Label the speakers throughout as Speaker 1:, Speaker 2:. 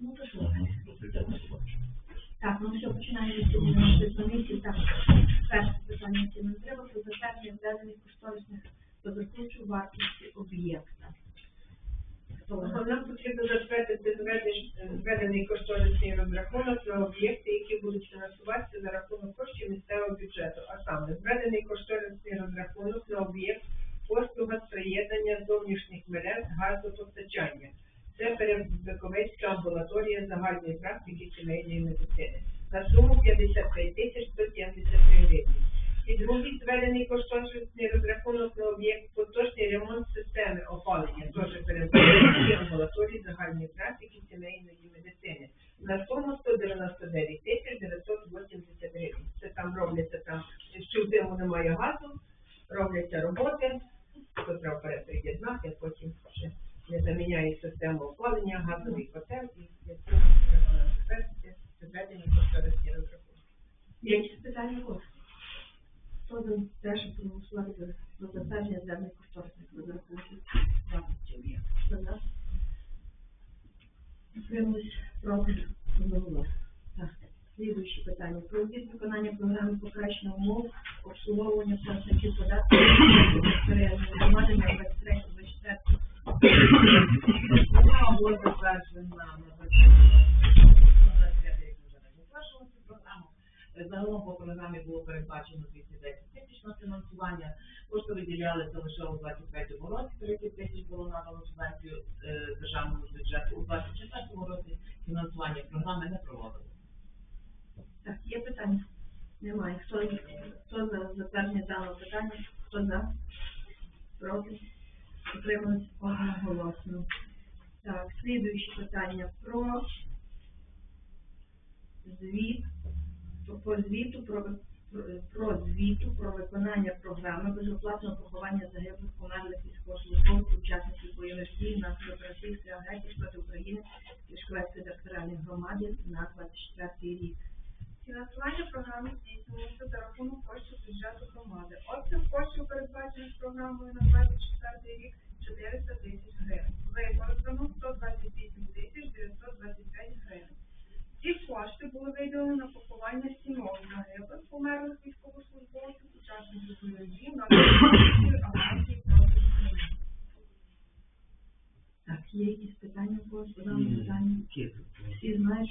Speaker 1: Ну то що? Так, ну все, починаємо нашої комісії. Так, перше питання, яке нам треба, про затвердження введених кошторисних розрахунків вартості об'єкта. Хто у нас?
Speaker 2: Нам потрібно затвердити зведен- зведений кошторисний розрахунок на об'єкти, які будуть фінансуватися за рахунок коштів місцевого бюджету. А саме зведений кошторисний розрахунок на об'єкт послуга з приєднання зовнішніх мереж газопостачання. Це Перебековецька амбулаторія загальної практики сімейної медицини на суму 55 тисяч 173 гривні. І другий зведений кошторисний розрахунок на об'єкт поточний ремонт системи опалення, теж перебуваючи амбулаторії загальної практики сімейної медицини на суму 199 тисяч 980 гривень. Це там робляться там, що в зиму немає газу, робляться роботи, то треба переприєднати, потім ще не заміняє систему опалення, газовий котел і для цього треба затвердити зведені кошторисні розрахунки.
Speaker 1: Питання у вас? Хто за щоб проголосувати за за затвердження земних кошторисних розрахунків за? Утримались проти одноголосно. Так, слідуюче питання. Про звіт виконання програми покращення умов обслуговування платників податків громади на 23-24
Speaker 3: Загалом по програмі було передбачено 210 тисяч на фінансування. Кошти виділялися лише у 23-му році, 30 тисяч було надано субвенцію е, з бюджету. У 24-му році фінансування програми не проводилося.
Speaker 1: Так, є питання? Немає. Хто, хто за затвердження даного питання? Хто за? Проти? Утримались одноголосно. Так, слідуюче питання про звіт, по звіту про, про, звіту про виконання програми безоплатного поховання загиблих померлих військовослужбовців, учасників бойових дій внаслідок російської агресії проти України і Шквецької територіальної громади на 24 рік.
Speaker 4: Фінансування програми здійснюється за рахунок коштів бюджету громади. Обсяг коштів, передбачених програмою на 24 рік, 400 тисяч гривень. Використано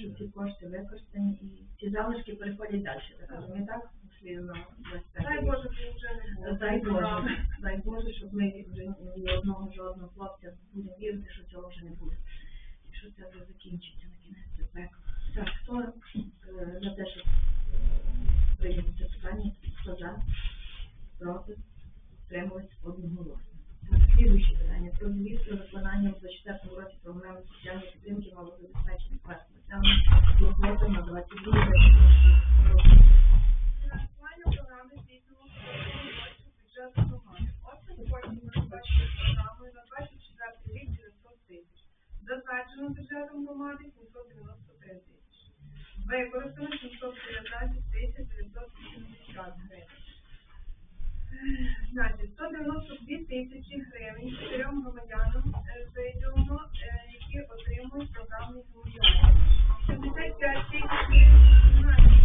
Speaker 1: Всі знають, що ці кошти використані і ці залишки переходять далі, так розумію, так? Пішли на 25
Speaker 4: Дай. Боже, вже не.
Speaker 1: Дай. Боже, дай Боже, щоб ми вже ні одного жодного хлопця будемо вірити, що цього вже не буде. І що це вже закінчиться на кінець пекло. Так, хто е, за те, щоб прийняти це питання, хто за, проти, утримались одноголосно. Так, слідуюче питання. Про звіт виконання у 24 році програми соціальної підтримки малозабезпечених верств населення доходу на 22 роки.
Speaker 4: Фінансування програми здійснювалося за рахунок коштів бюджету громади. Обсяг коштів передбачених програмою на 24 рік 900 тисяч. Затверджено бюджетом громади 793 тисячі. Використано 719 тисяч 980 гривень. Значить, 192 тисячі гривень чотирьом громадянам е, виділено, е, які отримують програмний громадяни. 75 тисяч гривень комунальні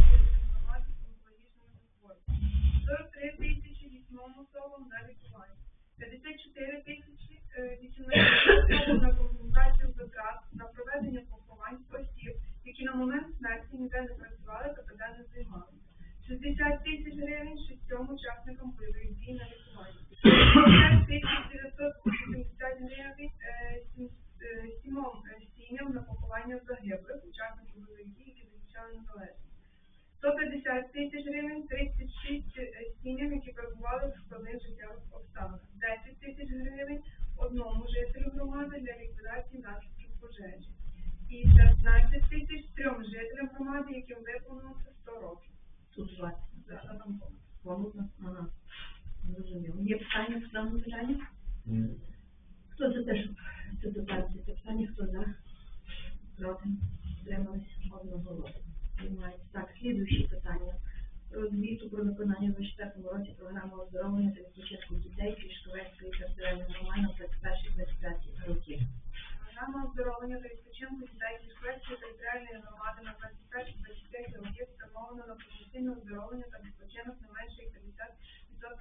Speaker 4: громади онкологічними захворюваннями. 43 тисячі вісьмом особам на лікування. 54 тисячі е, 18 особам на компенсацію затрат на проведення поховань осіб, які на момент смерті ніде не працювали учасникам бойових дій на лікування. 5 тисяч 980 гривень е, сім- е, сімом е, сім'ям на поховання загиблих учасників бойових дій, які захищали незалежність. 150 тисяч гривень 36 е, сім'ям, які перебували в складних життєвих обставинах. 10 тисяч гривень одному жителю громади для ліквідації наслідків пожежі. І 15 тисяч трьом жителям громади, яким виповнилося 100 років.
Speaker 1: Тут 20.
Speaker 4: За Адамком.
Speaker 1: Помилка? Ага. Зрозуміло. Є питання по даному питанню? Хто за те, щоб це затвердити це питання? Хто за? Проти? Тримались одноголосно. Приймається. Так, слідуюче питання. Про звіту про виконання в 24 році програми оздоровлення та відпочинку дітей Клішковецької територіальної громади на 21-25 роки.
Speaker 4: Програма оздоровлення та відпочинку дітей Кіровоградської територіальної громади на 21-23 роки спрямовано на професійне оздоровлення та відпочинок не менше як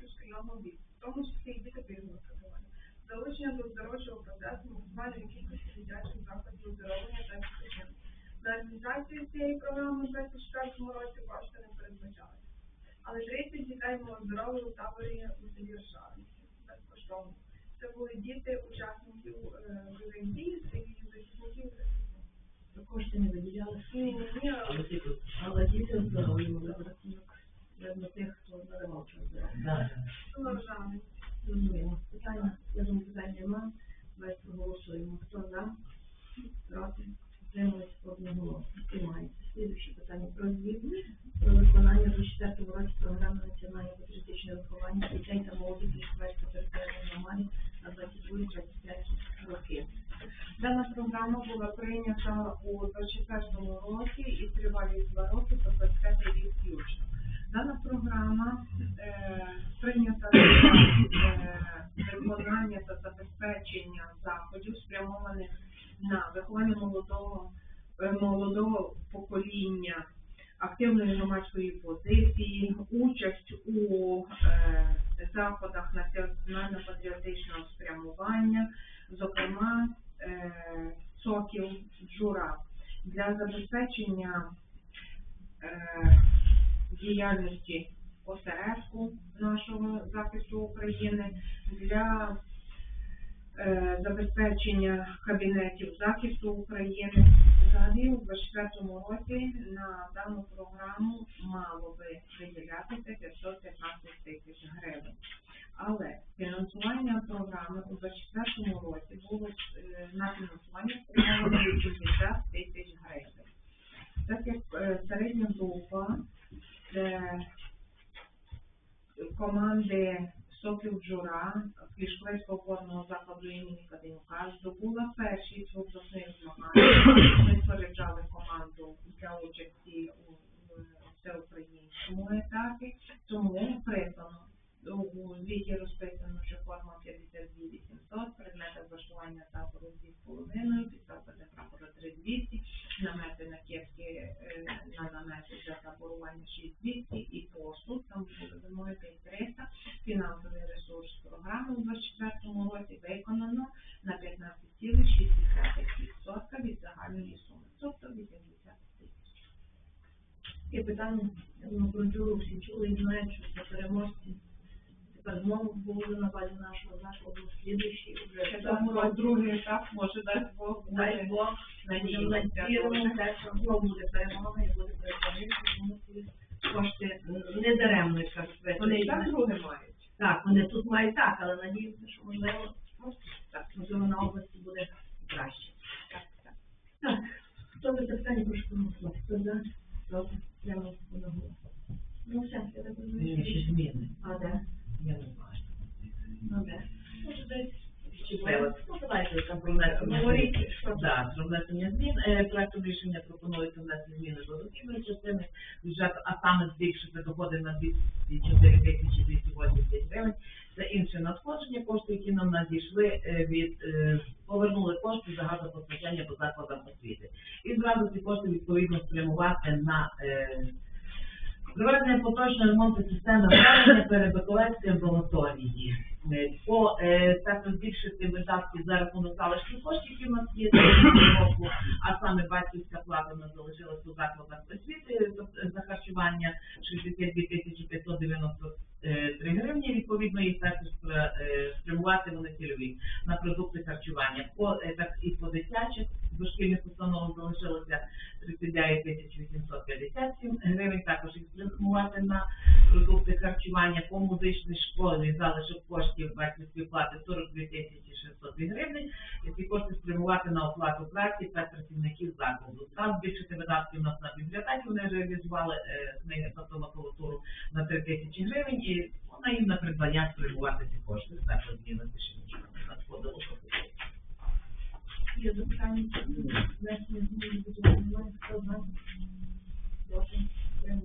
Speaker 4: 50% шкільного віку, в тому числі і діти пільгового категорії. Залучення до оздоровчого процесу максимальної кількості дитячих заходів оздоровлення та відпочинку. На реалізацію цієї програми у 2024 році кошти не передбачалися. Але 30 дітей ми оздоровили у таборі у селі Ршавинці безкоштовно. Це були діти учасників е, бойових дій і захисників.
Speaker 1: Кошти не виділяли.
Speaker 4: Ні, ні, ні,
Speaker 3: Але
Speaker 1: діти здоров'я за рахунок. Видно тих, хто надавав час здоров'я.
Speaker 3: Да.
Speaker 4: село Ржавинці.
Speaker 1: Розуміємо. Питання, я думаю, питань нема. Давайте проголосуємо. Хто за? Проти? Утримались одноголосно. Приймається. Слідуюче питання про звіт про виконання у 4 році програми національного патріотичного виховання дітей та молоді Київської територіальної громади на 22-25 роки.
Speaker 5: Дана програма була прийнята у 24 році і триває два роки по 25 рік включно. Дана програма е, прийнята для е, виконання та забезпечення заходів, спрямованих на виховання молодого, е, молодого покоління, активної громадської позиції, участь у е, заходах національно-патріотичного спрямування, зокрема е, соків джура для забезпечення е, діяльності осередку нашого захисту України для е, забезпечення кабінетів захисту України. Взагалі у 24 році на дану програму мало би виділятися 515 тисяч гривень. Але фінансування програми у 2024 році було е, на фінансування спрямовано 60 тисяч гривень. Так як е, середня група е, команди Сокіл Джура Клішквецького опорного закладу імені Каденюка здобула першість в обласних змаганнях. Ми споряджали команду для участі у всеукраїнському етапі, тому призвано у звіті розписано, що форма 52 800, предмети влаштування табору 2,5, підставка для прапора 3200, намети на кепки, е, на намети для таборування 6200 і посуд, там буде зимою 5300, фінансовий ресурс програми у 2024 році виконано на 15,6% від загальної суми, тобто 80 тисяч.
Speaker 1: Питання, я про джуру всі чули і знають, що це переможці. Тепер знову були на базі нашого закладу слідуючий
Speaker 5: другий етап може дасть Бог
Speaker 1: Дай
Speaker 5: буде
Speaker 1: Бог, віримо, те, що знову буде перемога і буде перемога, тому ці кошти не даремно, як кажуть,
Speaker 5: Вони і так друге мають.
Speaker 1: Так, вони тут мають так, але надіюся, що можливо, ну, так, можливо, на області буде краще.
Speaker 5: Так, так.
Speaker 1: Так, хто за це питання, прошу проголосувати. Хто за, проти, прямо одного. Ну, все, я так розумію.
Speaker 3: Ні, ще зміни.
Speaker 1: А, де?
Speaker 3: Я не знаю.
Speaker 1: Ну, де? Може, десь
Speaker 3: Чіпила.
Speaker 1: Ну, давайте там
Speaker 3: Говоріть,
Speaker 1: Говоріть, що
Speaker 3: Так, про внесення змін. Е, Проектом рішення пропонується внести зміни до дохідної частини бюджету, а саме збільшити доходи на 204 тисячі 280 гривень. Це інше надходження, кошти, які нам надійшли е, від е, повернули кошти за газопостачання по закладам освіти. І зразу ці кошти відповідно спрямувати на Проведення поточного ремонту системи опалення перебиковецької амбулаторії. По е, також збільшити видатки за рахунок залишків коштів, які в нас є року, а саме батьківська плата нас залишилась у закладах освіти тобто, за харчування 62 тисячі 593 гривні. Відповідно, їх також е, спрямувати вони цільові на продукти харчування. По е, так і по дитячих дошкільних установах залишилося 39 тисяч 857 гривень. Також їх спрямувати на продукти харчування по музичній школі залишок коштів батьківської плати 42 тисячі 602 гривні. І ці кошти спрямувати на оплату праці та працівників закладу. Там збільшити видатки у нас на бібліотеки. Вони реалізували е, книги та макулатуру на 3 тисячі гривень. І вона їм на придбання спрямувати ці кошти. Також нічого надходило.
Speaker 1: Є запитання, внесення змін до закону, хто за, проти, прямо